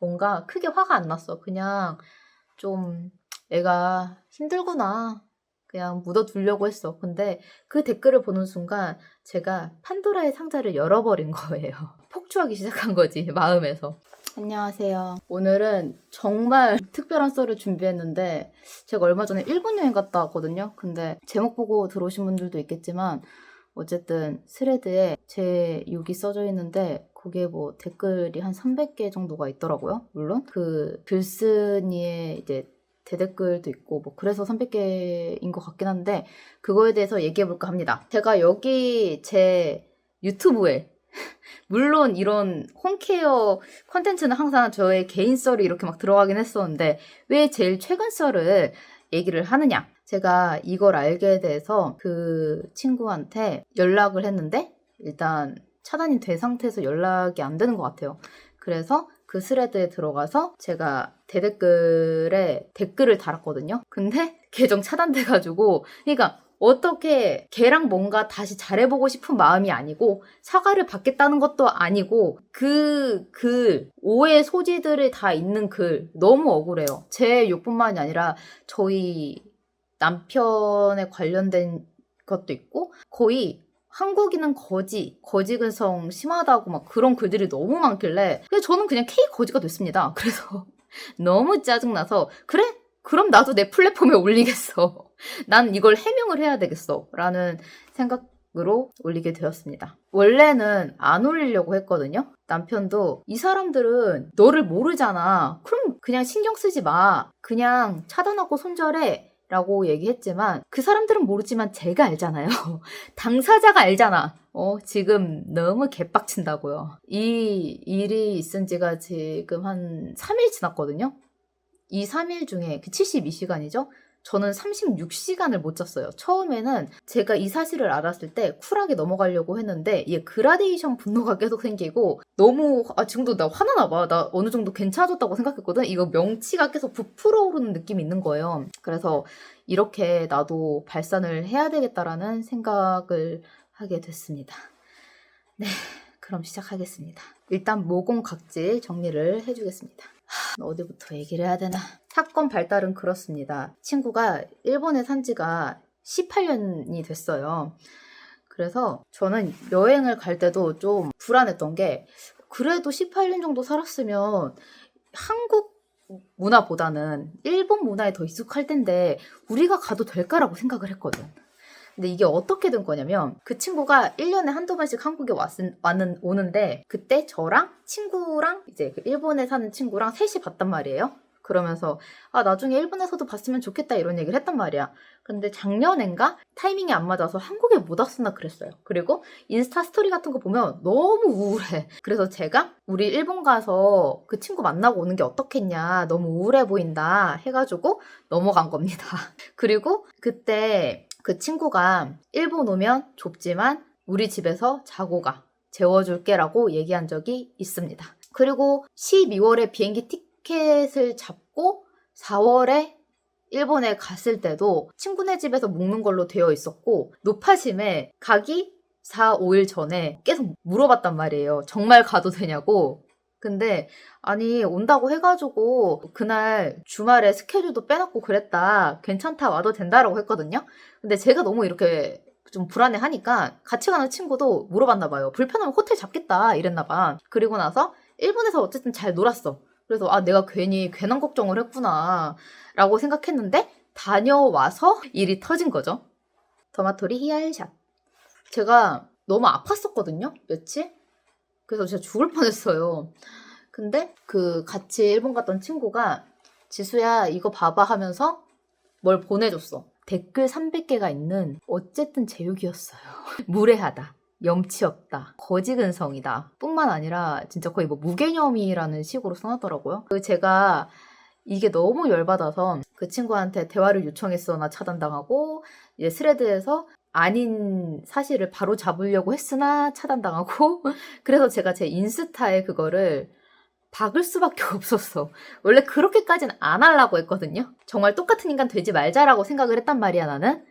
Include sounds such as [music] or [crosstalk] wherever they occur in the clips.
뭔가 크게 화가 안 났어. 그냥 좀 애가 힘들구나. 그냥 묻어두려고 했어. 근데 그 댓글을 보는 순간 제가 판도라의 상자를 열어버린 거예요. [laughs] 폭주하기 시작한 거지, 마음에서. 안녕하세요. 오늘은 정말 특별한 썰을 준비했는데 제가 얼마 전에 일본 여행 갔다 왔거든요. 근데 제목 보고 들어오신 분들도 있겠지만 어쨌든 스레드에 제 욕이 써져 있는데 거기에 뭐 댓글이 한 300개 정도가 있더라고요. 물론 그 글쓴이의 이제 대댓글도 있고 뭐 그래서 300개인 것 같긴 한데 그거에 대해서 얘기해 볼까 합니다. 제가 여기 제 유튜브에 [laughs] 물론 이런 홈케어 컨텐츠는 항상 저의 개인 썰이 이렇게 막 들어가긴 했었는데 왜 제일 최근 썰을 얘기를 하느냐? 제가 이걸 알게 돼서 그 친구한테 연락을 했는데 일단 차단이 된 상태에서 연락이 안 되는 것 같아요. 그래서 그 스레드에 들어가서 제가 대댓글에 댓글을 달았거든요. 근데 [laughs] 계정 차단돼가지고 그러니까 어떻게 걔랑 뭔가 다시 잘해보고 싶은 마음이 아니고 사과를 받겠다는 것도 아니고 그 글 오해 소지들이 다 있는 글 너무 억울해요. 제 욕뿐만이 아니라 저희 남편에 관련된 것도 있고 거의 한국인은 거지, 거지 근성 심하다고 막 그런 글들이 너무 많길래 그래서 저는 그냥 K 거지가 됐습니다. [laughs] 그래서 너무 짜증나서 그래? 그럼 나도 내 플랫폼에 올리겠어. [laughs] 난 이걸 해명을 해야 되겠어. 라는 생각으로 올리게 되었습니다. 원래는 안 올리려고 했거든요. 남편도 이 사람들은 너를 모르잖아. 그럼 그냥 신경 쓰지 마. 그냥 차단하고 손절해. 라고 얘기했지만 그 사람들은 모르지만 제가 알잖아요. [laughs] 당사자가 알잖아. 어, 지금 너무 개빡친다고요. 이 일이 있은 지가 지금 한 3일 지났거든요. 이 3일 중에 그 72시간이죠? 저는 36시간을 못 잤어요. 처음에는 제가 이 사실을 알았을 때 쿨하게 넘어가려고 했는데 얘 그라데이션 분노가 계속 생기고 너무 아 지금도 나 화나나 봐. 나 어느 정도 괜찮아졌다고 생각했거든. 이거 명치가 계속 부풀어 오르는 느낌이 있는 거예요. 그래서 이렇게 나도 발산을 해야 되겠다라는 생각을 하게 됐습니다. 네, 그럼 시작하겠습니다. 일단 모공 각질 정리를 해주겠습니다. 하, 어디부터 얘기를 해야 되나? 사건 발달은 그렇습니다. 친구가 일본에 산 지가 18년이 됐어요. 그래서 저는 여행을 갈 때도 좀 불안했던 게 그래도 18년 정도 살았으면 한국 문화보다는 일본 문화에 더 익숙할 텐데 우리가 가도 될까라고 생각을 했거든. 근데 이게 어떻게 된 거냐면 그 친구가 1년에 한두 번씩 한국에 왔은, 왔는, 오는데 그때 저랑 친구랑 이제 그 일본에 사는 친구랑 셋이 봤단 말이에요. 그러면서 아 나중에 일본에서도 봤으면 좋겠다 이런 얘기를 했단 말이야. 근데 작년엔가 타이밍이 안 맞아서 한국에 못 왔었나 그랬어요. 그리고 인스타 스토리 같은 거 보면 너무 우울해. 그래서 제가 우리 일본 가서 그 친구 만나고 오는 게 어떻겠냐. 너무 우울해 보인다 해가지고 넘어간 겁니다. [laughs] 그리고 그때 그 친구가 일본 오면 좁지만 우리 집에서 자고 가. 재워줄게 라고 얘기한 적이 있습니다. 그리고 12월에 비행기 티켓을 잡고 4월에 일본에 갔을 때도 친구네 집에서 묵는 걸로 되어 있었고 노파심에 가기 4, 5일 전에 계속 물어봤단 말이에요. 정말 가도 되냐고. 근데 아니 온다고 해가지고 그날 주말에 스케줄도 빼놓고 그랬다. 괜찮다 와도 된다라고 했거든요. 근데 제가 너무 이렇게 좀 불안해하니까 같이 가는 친구도 물어봤나 봐요. 불편하면 호텔 잡겠다 이랬나 봐. 그리고 나서 일본에서 어쨌든 잘 놀았어. 그래서 아 내가 괜히 괜한 걱정을 했구나 라고 생각했는데 다녀와서 일이 터진 거죠. 토마토리 히알샷 제가 너무 아팠었거든요 며칠 그래서 제가 죽을 뻔했어요. 근데 그 같이 일본 갔던 친구가 지수야 이거 봐봐 하면서 뭘 보내줬어. 댓글 300개가 있는 어쨌든 제육이었어요. [laughs] 무례하다. 염치 없다. 거지 근성이다. 뿐만 아니라 진짜 거의 뭐 무개념이라는 식으로 써놨더라고요. 그 제가 이게 너무 열받아서 그 친구한테 대화를 요청했으나 차단당하고 이제 스레드에서 아닌 사실을 바로 잡으려고 했으나 차단당하고 [laughs] 그래서 제가 제 인스타에 그거를 박을 수밖에 [laughs] 없었어. 원래 그렇게까지는 안 하려고 했거든요. 정말 똑같은 인간 되지 말자라고 생각을 했단 말이야, 나는.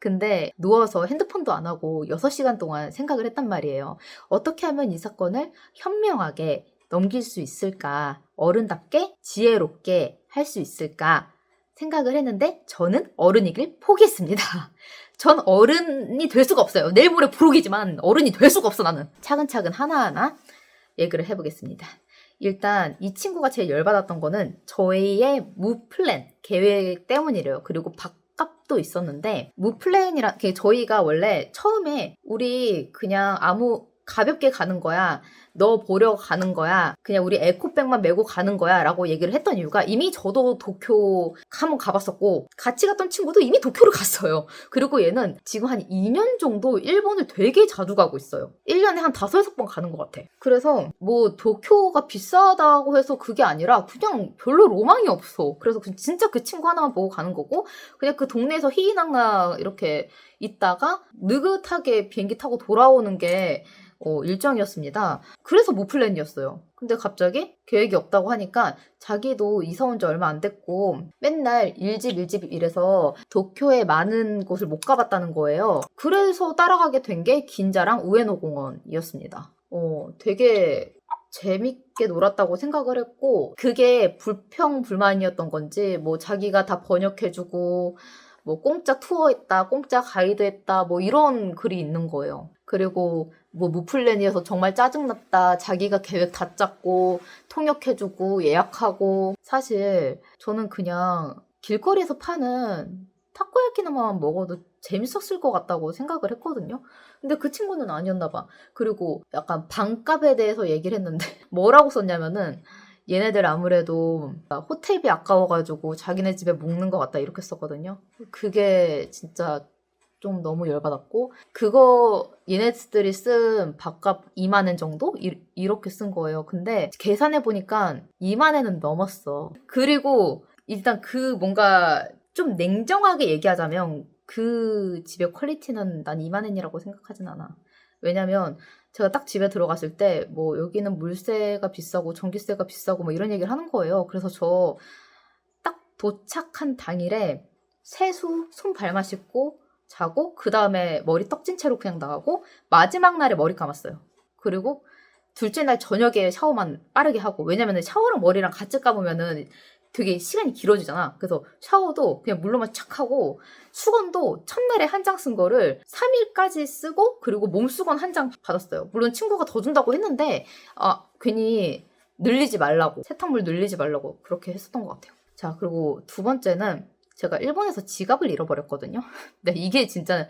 근데 누워서 핸드폰도 안 하고 6시간 동안 생각을 했단 말이에요. 어떻게 하면 이 사건을 현명하게 넘길 수 있을까? 어른답게 지혜롭게 할 수 있을까? 생각을 했는데 저는 어른이길 포기했습니다. 전 어른이 될 수가 없어요. 내일 모레 부록이지만 어른이 될 수가 없어 나는. 차근차근 하나하나 얘기를 해보겠습니다. 일단 이 친구가 제일 열받았던 거는 저희의 무플랜 계획 때문이래요. 그리고 밥값도 있었는데 무플랜이라 그 저희가 원래 처음에 우리 그냥 아무 가볍게 가는 거야. 너 보러 가는 거야. 그냥 우리 에코백만 메고 가는 거야. 라고 얘기를 했던 이유가 이미 저도 도쿄 한번 가봤었고 같이 갔던 친구도 이미 도쿄를 갔어요. 그리고 얘는 지금 한 2년 정도 일본을 되게 자주 가고 있어요. 1년에 한 5, 6번 가는 것 같아. 그래서 뭐 도쿄가 비싸다고 해서 그게 아니라 그냥 별로 로망이 없어. 그래서 그- 진짜 그 친구 하나만 보고 가는 거고 그냥 그 동네에서 희희낙낙 이렇게 있다가 느긋하게 비행기 타고 돌아오는 게 어, 일정이었습니다. 그래서 무플랜이었어요. 근데 갑자기 계획이 없다고 하니까 자기도 이사 온 지 얼마 안 됐고 맨날 일집 일집 이래서 도쿄에 많은 곳을 못 가봤다는 거예요. 그래서 따라가게 된 게 긴자랑 우에노 공원이었습니다. 어, 되게 재밌게 놀았다고 생각을 했고 그게 불평 불만이었던 건지 뭐 자기가 다 번역해주고 뭐 공짜 투어했다, 공짜 가이드했다, 뭐 이런 글이 있는 거예요. 그리고 뭐 무플랜이어서 정말 짜증났다, 자기가 계획 다 짰고 통역해주고 예약하고 사실 저는 그냥 길거리에서 파는 타코야키나만 먹어도 재밌었을 것 같다고 생각을 했거든요. 근데 그 친구는 아니었나 봐. 그리고 약간 반값에 대해서 얘기를 했는데 [laughs] 뭐라고 썼냐면은 얘네들 아무래도 호텔비 아까워가지고 자기네 집에 묵는 것 같다 이렇게 썼거든요. 그게 진짜 좀 너무 열받았고 그거 얘네들이 쓴 밥값 2만 원 정도 이, 이렇게 쓴 거예요. 근데 계산해 보니까 2만 원은 넘었어. 그리고 일단 그 뭔가 좀 냉정하게 얘기하자면 그 집의 퀄리티는 난 2만 원이라고 생각하진 않아. 왜냐면 제가 딱 집에 들어갔을 때 뭐 여기는 물세가 비싸고 전기세가 비싸고 뭐 이런 얘기를 하는 거예요. 그래서 저 딱 도착한 당일에 세수 손 발 마 씻고 자고 그 다음에 머리 떡진 채로 그냥 나가고 마지막 날에 머리 감았어요. 그리고 둘째 날 저녁에 샤워만 빠르게 하고 왜냐면 샤워랑 머리랑 같이 감으면은 되게 시간이 길어지잖아. 그래서 샤워도 그냥 물로만 착 하고 수건도 첫날에 한 장 쓴 거를 3일까지 쓰고 그리고 몸수건 한 장 받았어요. 물론 친구가 더 준다고 했는데 아 괜히 늘리지 말라고 세탁물 늘리지 말라고 그렇게 했었던 것 같아요. 자 그리고 두 번째는 제가 일본에서 지갑을 잃어버렸거든요. [laughs] 근데 이게 진짜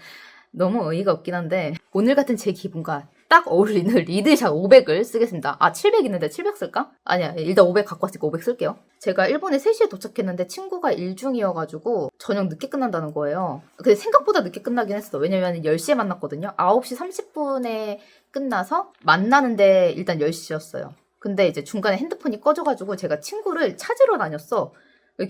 너무 어이가 없긴 한데 오늘 같은 제 기분과 딱 어울리는 리드샷 500을 쓰겠습니다. 아 700 있는데 700 쓸까? 아니야 일단 500 갖고 왔으니까 500 쓸게요. 제가 일본에 3시에 도착했는데 친구가 일중이어가지고 저녁 늦게 끝난다는 거예요. 근데 생각보다 늦게 끝나긴 했어. 왜냐면 10시에 만났거든요. 9시 30분에 끝나서 만나는데 일단 10시였어요. 근데 이제 중간에 핸드폰이 꺼져가지고 제가 친구를 찾으러 다녔어.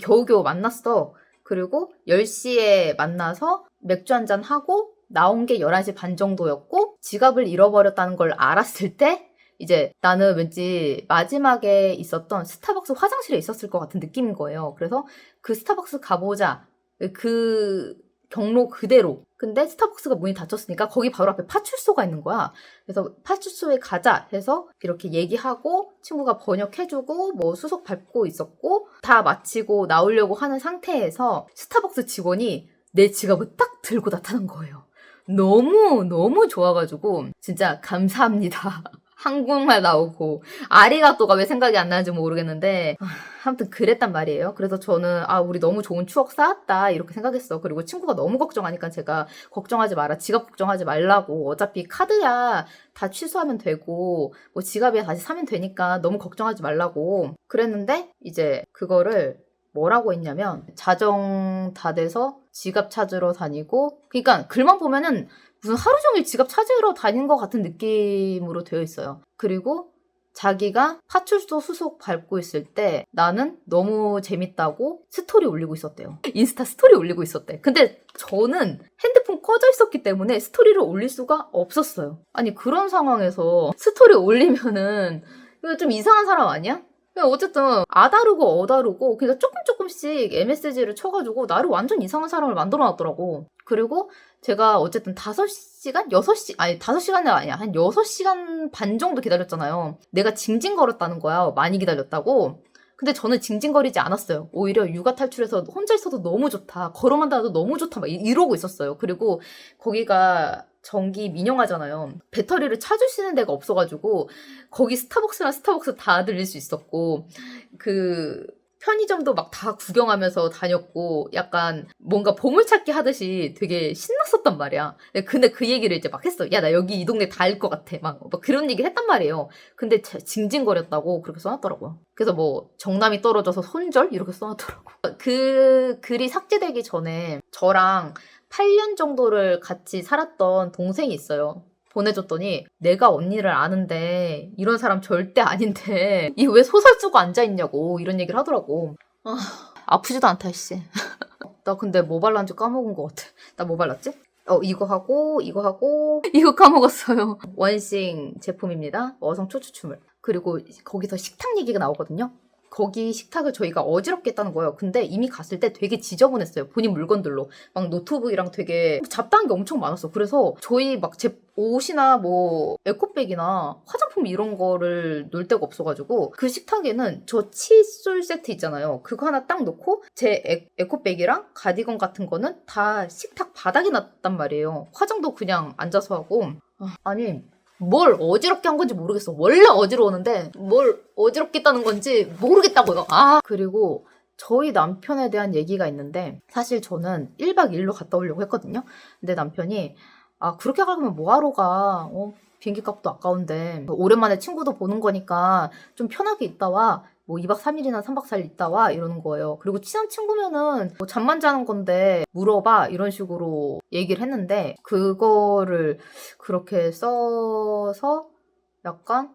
겨우겨우 만났어. 그리고 10시에 만나서 맥주 한잔 하고 나온 게 11시 반 정도였고 지갑을 잃어버렸다는 걸 알았을 때 이제 나는 왠지 마지막에 있었던 스타벅스 화장실에 있었을 것 같은 느낌인 거예요. 그래서 그 스타벅스 가보자. 그 경로 그대로. 근데 스타벅스가 문이 닫혔으니까 거기 바로 앞에 파출소가 있는 거야. 그래서 파출소에 가자 해서 이렇게 얘기하고 친구가 번역해주고 뭐 수속 밟고 있었고 다 마치고 나오려고 하는 상태에서 스타벅스 직원이 내 지갑을 딱 들고 나타난 거예요. 너무 너무 좋아가지고 진짜 감사합니다. [laughs] 한국말 나오고 아리가또가 왜 생각이 안 나는지 모르겠는데 아, 아무튼 그랬단 말이에요. 그래서 저는 아 우리 너무 좋은 추억 쌓았다 이렇게 생각했어. 그리고 친구가 너무 걱정하니까 제가 걱정하지 마라 지갑 걱정하지 말라고 어차피 카드야 다 취소하면 되고 뭐 지갑이야 다시 사면 되니까 너무 걱정하지 말라고 그랬는데 이제 그거를 뭐라고 했냐면 자정 다 돼서 지갑 찾으러 다니고 그러니까 글만 보면은 무슨 하루 종일 지갑 찾으러 다닌 것 같은 느낌으로 되어 있어요. 그리고 자기가 파출소 수속 밟고 있을 때 나는 너무 재밌다고 스토리 올리고 있었대요. 인스타 스토리 올리고 있었대. 근데 저는 핸드폰 꺼져 있었기 때문에 스토리를 올릴 수가 없었어요. 아니 그런 상황에서 스토리 올리면은 이거 좀 이상한 사람 아니야? 어쨌든 아다르고 어다르고 그러니까 조금 조금씩 MSG를 쳐가지고 나를 완전 이상한 사람을 만들어놨더라고. 그리고 제가 어쨌든 5시간? 6시, 아니 5시간이 아니야. 한 6시간 반 정도 기다렸잖아요. 내가 징징거렸다는 거야. 많이 기다렸다고. 근데 저는 징징거리지 않았어요. 오히려 육아 탈출해서 혼자 있어도 너무 좋다. 걸어만 다녀도 너무 좋다. 막 이- 이러고 있었어요. 그리고 거기가 전기 민영화잖아요. 배터리를 찾을 수 있는 데가 없어가지고 거기 스타벅스랑 스타벅스 다 들릴 수 있었고 그 편의점도 막 다 구경하면서 다녔고 약간 뭔가 보물찾기 하듯이 되게 신났었단 말이야. 근데 그 얘기를 이제 막 했어. 야 나 여기 이 동네 다 알 것 같아. 막, 막 그런 얘기를 했단 말이에요. 근데 제- 징징거렸다고 그렇게 써놨더라고요. 그래서 뭐 정남이 떨어져서 손절 이렇게 써놨더라고. [laughs] 그 글이 삭제되기 전에 저랑 8년 정도를 같이 살았던 동생이 있어요. 보내줬더니 내가 언니를 아는데 이런 사람 절대 아닌데 [laughs] 이 왜 소설 쓰고 앉아있냐고 이런 얘기를 하더라고. 아, 아프지도 않다 씨. [laughs] 나 근데 뭐 발랐는지 까먹은 것 같아. 나 뭐 발랐지? 어 이거 하고 이거 하고 [laughs] 이거 까먹었어요. 원싱 제품입니다. 어성 초추춤을. 그리고 거기서 식탁 얘기가 나오거든요. 거기 식탁을 저희가 어지럽게 했다는 거예요. 근데 이미 갔을 때 되게 지저분했어요. 본인 물건들로. 막 노트북이랑 되게 잡다한 게 엄청 많았어. 그래서 저희 막 제 옷이나 뭐 에코백이나 화장품 이런 거를 놓을 데가 없어가지고 그 식탁에는 저 칫솔 세트 있잖아요. 그거 하나 딱 놓고 제 에, 에코백이랑 가디건 같은 거는 다 식탁 바닥에 놨단 말이에요. 화장도 그냥 앉아서 하고. 아, 아니 뭘 어지럽게 한 건지 모르겠어. 원래 어지러우는데 뭘 어지럽게 했다는 건지 모르겠다고요. 아 그리고 저희 남편에 대한 얘기가 있는데 사실 저는 1박 2일로 갔다 오려고 했거든요. 근데 남편이 아 그렇게 가면 뭐하러 가? 어, 비행기 값도 아까운데 오랜만에 친구도 보는 거니까 좀 편하게 있다 와. 뭐 2박 3일이나 3박 4일 있다 와 이러는 거예요. 그리고 친한 친구면은 뭐 잠만 자는 건데 물어봐 이런 식으로 얘기를 했는데 그거를 그렇게 써서 약간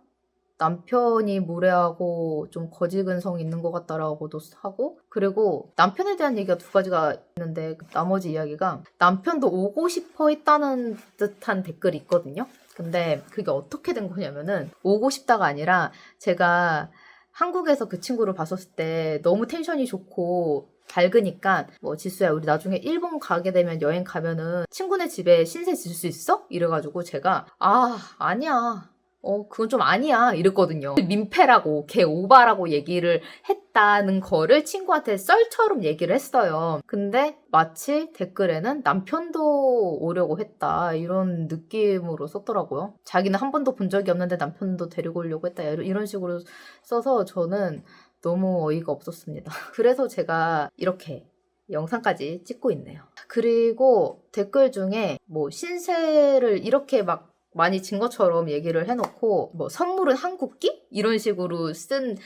남편이 무례하고 좀 거지근성 있는 것 같다라고도 하고 그리고 남편에 대한 얘기가 두 가지가 있는데 나머지 이야기가 남편도 오고 싶어 했다는 듯한 댓글이 있거든요. 근데 그게 어떻게 된 거냐면은 오고 싶다가 아니라 제가 한국에서 그 친구를 봤었을 때 너무 텐션이 좋고 밝으니까 뭐 지수야 우리 나중에 일본 가게 되면 여행 가면은 친구네 집에 신세 질 수 있어? 이래가지고 제가 아 아니야 어 그건 좀 아니야. 이랬거든요. 민폐라고 개 오바라고 얘기를 했다는 거를 친구한테 썰처럼 얘기를 했어요. 근데 마치 댓글에는 남편도 오려고 했다. 이런 느낌으로 썼더라고요. 자기는 한 번도 본 적이 없는데 남편도 데리고 오려고 했다. 이런 식으로 써서 저는 너무 어이가 없었습니다. [laughs] 그래서 제가 이렇게 영상까지 찍고 있네요. 그리고 댓글 중에 뭐 신세를 이렇게 막 많이 진 것처럼 얘기를 해놓고 뭐 선물은 한국기 이런 식으로 쓴이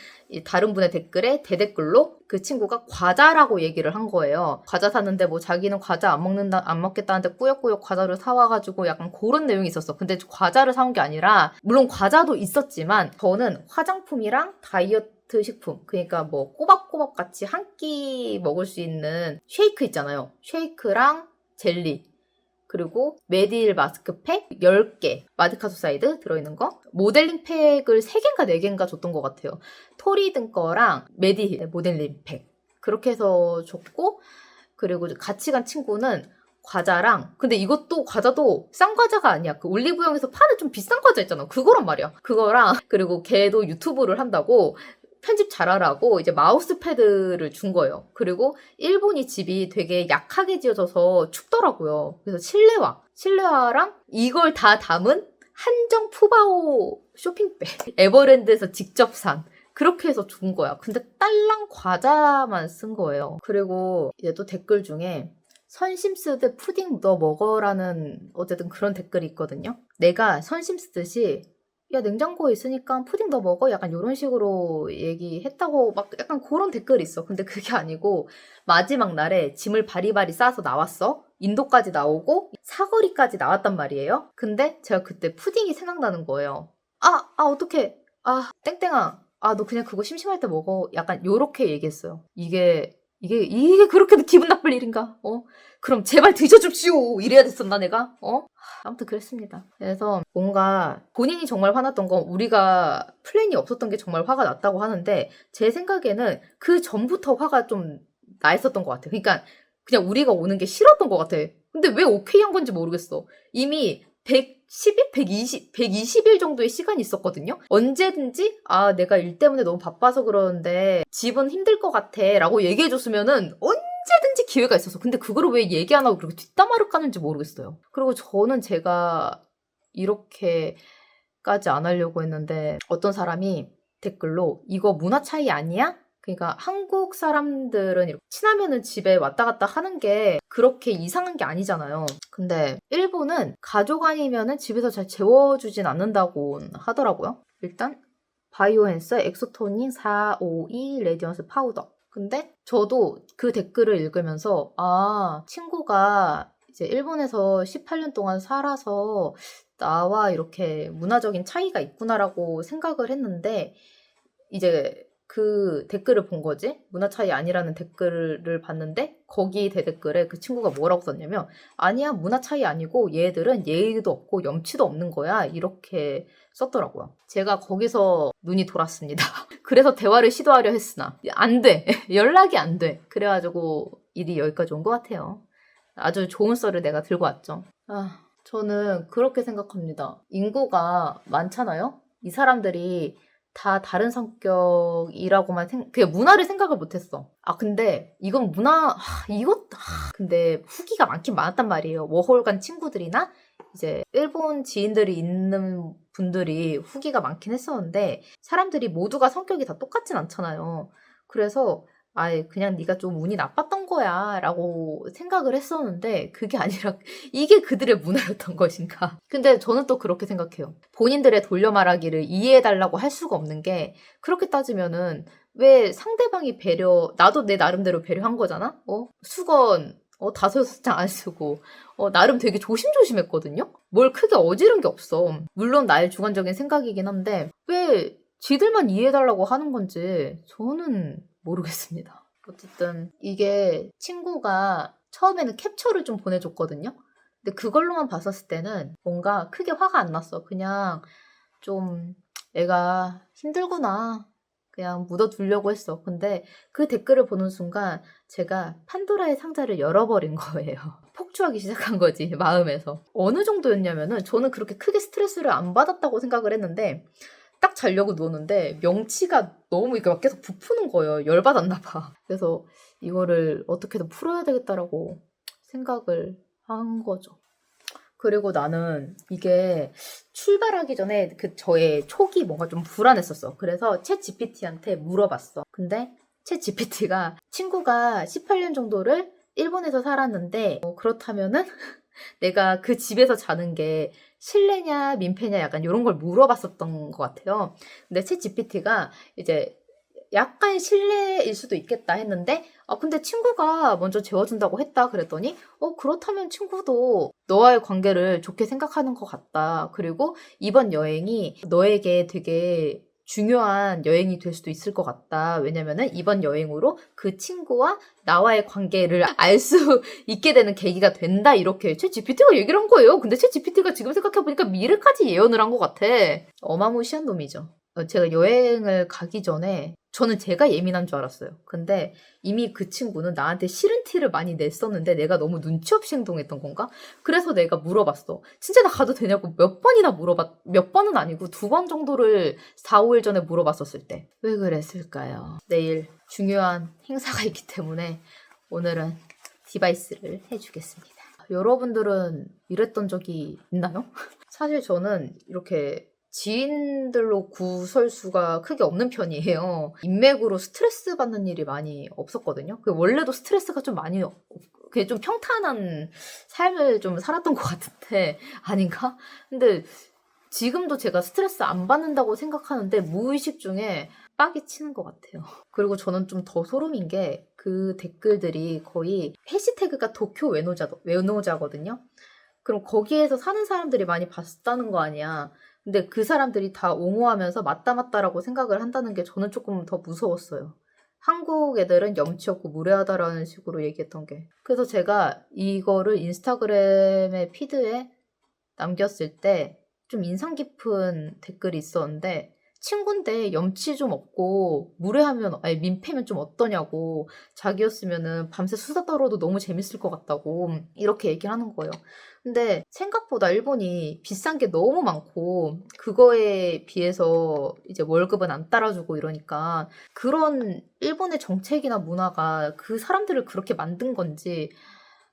다른 분의 댓글에 대댓글로 그 친구가 과자라고 얘기를 한 거예요. 과자 샀는데 뭐 자기는 과자 안 먹는다 안 먹겠다는데 꾸역꾸역 과자를 사와가지고 약간 그런 내용이 있었어. 근데 과자를 사온 게 아니라 물론 과자도 있었지만 저는 화장품이랑 다이어트 식품 그러니까 뭐 꼬박꼬박 같이 한 끼 먹을 수 있는 쉐이크 있잖아요. 쉐이크랑 젤리 그리고 메딜 마스크팩 10개, 마드카소 사이드 들어있는 거, 모델링 팩을 3개인가 4개인가 줬던 것 같아요. 토리든 거랑 메디 모델링 팩. 그렇게 해서 줬고, 그리고 같이 간 친구는 과자랑, 근데 이것도 과자도 싼 과자가 아니야. 그 올리브영에서 파는 좀 비싼 과자 있잖아. 그거란 말이야. 그거랑, 그리고 걔도 유튜브를 한다고 편집 잘하라고 이제 마우스 패드를 준 거예요. 그리고 일본이 집이 되게 약하게 지어져서 춥더라고요. 그래서 실내화, 실내화랑 이걸 다 담은 한정 푸바오 쇼핑백. [laughs] 에버랜드에서 직접 산. 그렇게 해서 준 거야. 근데 딸랑 과자만 쓴 거예요. 그리고 이제 또 댓글 중에 선심 쓰듯 푸딩 너 먹어라는 어쨌든 그런 댓글이 있거든요. 내가 선심 쓰듯이 야 냉장고에 있으니까 푸딩 더 먹어? 약간 이런 식으로 얘기했다고 막 약간 그런 댓글이 있어. 근데 그게 아니고 마지막 날에 짐을 바리바리 싸서 나왔어? 인도까지 나오고 사거리까지 나왔단 말이에요. 근데 제가 그때 푸딩이 생각나는 거예요. 아아 어떡해. 아 땡땡아. 아 너 그냥 그거 심심할 때 먹어. 약간 요렇게 얘기했어요. 이게 이게 이게 그렇게도 기분 나쁠 일인가? 어? 그럼 제발 뒤져줍시오. 이래야 됐었나 내가? 어? 아무튼 그랬습니다. 그래서 뭔가 본인이 정말 화났던 건 우리가 플랜이 없었던 게 정말 화가 났다고 하는데 제 생각에는 그 전부터 화가 좀 나 있었던 것 같아. 그러니까 그냥 우리가 오는 게 싫었던 것 같아. 근데 왜 오케이 한 건지 모르겠어. 이미 110일, 120, 120일 정도의 시간이 있었거든요. 언제든지 아 내가 일 때문에 너무 바빠서 그러는데 집은 힘들 것 같아 라고 얘기해줬으면은 언제든지 기회가 있었어. 근데 그거를 왜 얘기 안 하고 그렇게 뒷담화를 까는지 모르겠어요. 그리고 저는 제가 이렇게까지 안 하려고 했는데 어떤 사람이 댓글로 이거 문화 차이 아니야? 그러니까 한국 사람들은 친하면은 집에 왔다 갔다 하는 게 그렇게 이상한 게 아니잖아요. 근데 일본은 가족 아니면은 집에서 잘 재워주진 않는다고 하더라고요. 일단 바이오헨스 엑소토닌 452 레디언스 파우더. 근데 저도 그 댓글을 읽으면서 아 친구가 이제 일본에서 18년 동안 살아서 나와 이렇게 문화적인 차이가 있구나라고 생각을 했는데 이제 그 댓글을 본 거지? 문화 차이 아니라는 댓글을 봤는데 거기 대댓글에 그 친구가 뭐라고 썼냐면 아니야 문화 차이 아니고 얘들은 예의도 없고 염치도 없는 거야. 이렇게 썼더라고요. 제가 거기서 눈이 돌았습니다. [laughs] 그래서 대화를 시도하려 했으나 안돼. [laughs] 연락이 안 돼. 그래가지고 일이 여기까지 온 것 같아요. 아주 좋은 썰을 내가 들고 왔죠. 아 저는 그렇게 생각합니다. 인구가 많잖아요? 이 사람들이 다 다른 성격이라고만 생, 그게 문화를 생각을 못했어. 아 근데 이건 문화, 하, 이것, 하, 근데 후기가 많긴 많았단 말이에요. 워홀 간 친구들이나 이제 일본 지인들이 있는 분들이 후기가 많긴 했었는데 사람들이 모두가 성격이 다 똑같진 않잖아요. 그래서 아예 그냥 네가 좀 운이 나빴던 거야 라고 생각을 했었는데 그게 아니라 [laughs] 이게 그들의 문화였던 것인가? 근데 저는 또 그렇게 생각해요. 본인들의 돌려 말하기를 이해해달라고 할 수가 없는 게 그렇게 따지면은 왜 상대방이 배려 나도 내 나름대로 배려한 거잖아? 어? 수건 어, 다섯 장안 쓰고, 어, 나름 되게 조심조심했거든요? 뭘 크게 어지른 게 없어. 물론 나의 주관적인 생각이긴 한데, 왜 지들만 이해해달라고 하는 건지, 저는 모르겠습니다. 어쨌든 이게 친구가 처음에는 캡처를 좀 보내줬거든요. 근데 그걸로만 봤었을 때는 뭔가 크게 화가 안 났어. 그냥 좀 애가 힘들구나. 그냥 묻어두려고 했어. 근데 그 댓글을 보는 순간 제가 판도라의 상자를 열어버린 거예요. [laughs] 폭주하기 시작한 거지, 마음에서. 어느 정도였냐면은 저는 그렇게 크게 스트레스를 안 받았다고 생각을 했는데 딱 자려고 누웠는데 명치가 너무 이렇게 막 계속 부푸는 거예요. 열받았나 봐. 그래서 이거를 어떻게든 풀어야 되겠다라고 생각을 한 거죠. 그리고 나는 이게 출발하기 전에 그 저의 촉이 뭔가 좀 불안했었어. 그래서 챗 GPT한테 물어봤어. 근데 챗 GPT가 친구가 18년 정도를 일본에서 살았는데 어, 그렇다면은 [laughs] 내가 그 집에서 자는 게 실내냐 민폐냐 약간 이런 걸 물어봤었던 것 같아요. 근데 챗 GPT가 이제 약간 실내일 수도 있겠다 했는데 아 근데 친구가 먼저 재워준다고 했다 그랬더니 어 그렇다면 친구도 너와의 관계를 좋게 생각하는 것 같다 그리고 이번 여행이 너에게 되게 중요한 여행이 될 수도 있을 것 같다. 왜냐면은 이번 여행으로 그 친구와 나와의 관계를 알 수 [laughs] 있게 되는 계기가 된다. 이렇게 채 GPT가 얘기를 한 거예요. 근데 채 GPT가 지금 생각해보니까 미래까지 예언을 한 것 같아. 어마무시한 놈이죠. 어, 제가 여행을 가기 전에 저는 제가 예민한 줄 알았어요. 근데 이미 그 친구는 나한테 싫은 티를 많이 냈었는데 내가 너무 눈치 없이 행동했던 건가? 그래서 내가 물어봤어. 진짜 나 가도 되냐고 몇 번이나 물어봤, 몇 번은 아니고 두 번 정도를 4, 5일 전에 물어봤었을 때. 왜 그랬을까요? 내일 중요한 행사가 있기 때문에 오늘은 디바이스를 해주겠습니다. 여러분들은 이랬던 적이 있나요? [laughs] 사실 저는 이렇게 지인들로 구설수가 크게 없는 편이에요. 인맥으로 스트레스 받는 일이 많이 없었거든요. 그 원래도 스트레스가 좀 많이 그게 좀 평탄한 삶을 좀 살았던 것 같은데 [laughs] 아닌가? 근데 지금도 제가 스트레스 안 받는다고 생각하는데 무의식 중에 빡이 치는 것 같아요. 그리고 저는 좀 더 소름인 게 그 댓글들이 거의 해시태그가 도쿄 외노자, 외노자거든요. 그럼 거기에서 사는 사람들이 많이 봤다는 거 아니야. 근데 그 사람들이 다 옹호하면서 맞다 맞다라고 생각을 한다는 게 저는 조금 더 무서웠어요. 한국 애들은 염치 없고 무례하다라는 식으로 얘기했던 게. 그래서 제가 이거를 인스타그램의 피드에 남겼을 때 좀 인상 깊은 댓글이 있었는데 친구인데 염치 좀 없고 무례하면 아니 민폐면 좀 어떠냐고 자기였으면은 밤새 수다 떨어도 너무 재밌을 것 같다고 이렇게 얘기를 하는 거예요. 근데 생각보다 일본이 비싼 게 너무 많고 그거에 비해서 이제 월급은 안 따라주고 이러니까 그런 일본의 정책이나 문화가 그 사람들을 그렇게 만든 건지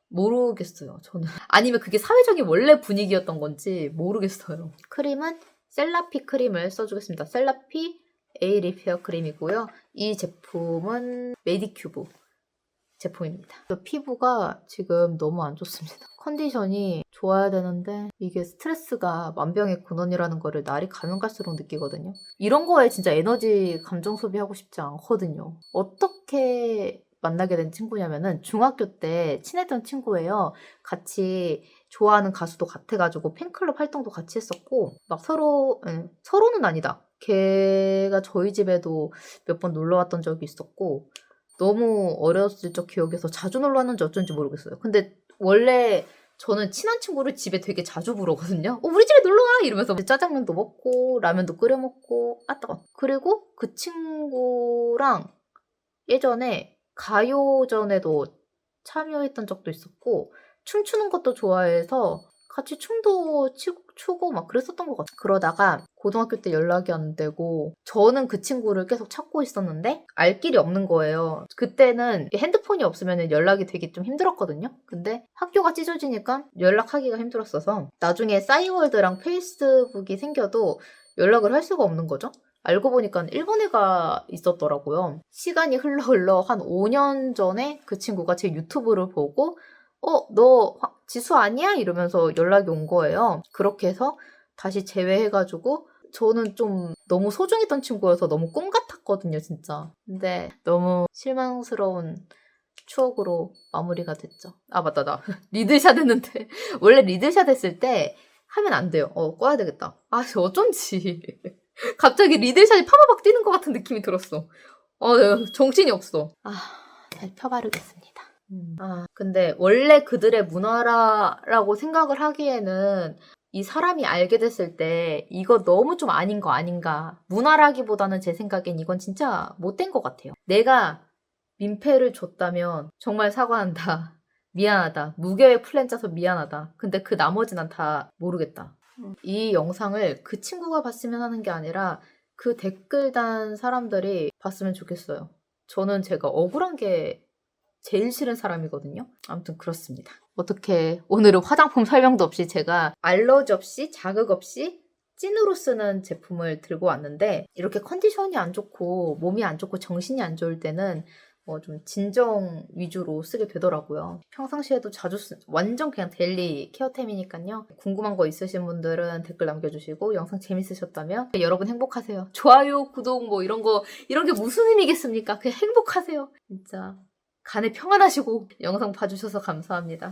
모르겠어요. 저는 아니면 그게 사회적인 원래 분위기였던 건지 모르겠어요. 크림은 셀라피 크림을 써주겠습니다. 셀라피 에이 리페어 크림이고요. 이 제품은 메디큐브 제품입니다. 저 피부가 지금 너무 안 좋습니다. [laughs] 컨디션이 좋아야 되는데 이게 스트레스가 만병의 근원이라는 거를 날이 가면 갈수록 느끼거든요. 이런 거에 진짜 에너지 감정 소비하고 싶지 않거든요. 어떻게 만나게 된 친구냐면은 중학교 때 친했던 친구예요. 같이 좋아하는 가수도 같아가지고 팬클럽 활동도 같이 했었고 막 서로 응, 서로는 아니다. 걔가 저희 집에도 몇 번 놀러 왔던 적이 있었고 너무 어렸을 적 기억에서 자주 놀러 왔는지 어쩐지 모르겠어요. 근데 원래 저는 친한 친구를 집에 되게 자주 부르거든요. 어, 우리 집에 놀러 와! 이러면서 짜장면도 먹고 라면도 끓여 먹고 아 따가. 그리고 그 친구랑 예전에 가요전에도 참여했던 적도 있었고 춤추는 것도 좋아해서 같이 춤도 치, 추고 막 그랬었던 것 같아요. 그러다가 고등학교 때 연락이 안 되고 저는 그 친구를 계속 찾고 있었는데 알 길이 없는 거예요. 그때는 핸드폰이 없으면 연락이 되게 좀 힘들었거든요. 근데 학교가 찢어지니까 연락하기가 힘들었어서 나중에 싸이월드랑 페이스북이 생겨도 연락을 할 수가 없는 거죠. 알고 보니까 일본애가 있었더라고요. 시간이 흘러 흘러 한 5년 전에 그 친구가 제 유튜브를 보고 어, 너 화- 지수 아니야? 이러면서 연락이 온 거예요. 그렇게 해서 다시 제외해가지고 저는 좀 너무 소중했던 친구여서 너무 꿈 같았거든요, 진짜. 근데 너무 실망스러운 추억으로 마무리가 됐죠. 아, 맞다, 나 [laughs] 리들샷 했는데. [laughs] 원래 리들샷 했을 때 하면 안 돼요. 어, 꺼야 되겠다. 아, 저 어쩐지. [laughs] 갑자기 리들샷이 파바박 뛰는 것 같은 느낌이 들었어. 어, 네, 정신이 없어. 아, 잘 펴바르겠습니다. 아, 근데 원래 그들의 문화라고 생각을 하기에는 이 사람이 알게 됐을 때 이거 너무 좀 아닌 거 아닌가. 문화라기보다는 제 생각엔 이건 진짜 못된 것 같아요. 내가 민폐를 줬다면 정말 사과한다. [laughs] 미안하다. 무계획 플랜 짜서 미안하다. 근데 그 나머지 난 다 모르겠다. 이 영상을 그 친구가 봤으면 하는 게 아니라 그 댓글 단 사람들이 봤으면 좋겠어요. 저는 제가 억울한 게 제일 싫은 사람이거든요. 아무튼 그렇습니다. 어떻게 오늘은 화장품 설명도 없이 제가 알러지 없이 자극 없이 찐으로 쓰는 제품을 들고 왔는데 이렇게 컨디션이 안 좋고 몸이 안 좋고 정신이 안 좋을 때는 어, 좀 진정 위주로 쓰게 되더라고요. 평상시에도 자주 쓰, 완전 그냥 데일리 케어템이니까요. 궁금한 거 있으신 분들은 댓글 남겨주시고 영상 재밌으셨다면 여러분 행복하세요. 좋아요, 구독 뭐 이런 거 이런 게 무슨 의미겠습니까? 그냥 행복하세요. 진짜 간에 평안하시고 영상 봐주셔서 감사합니다.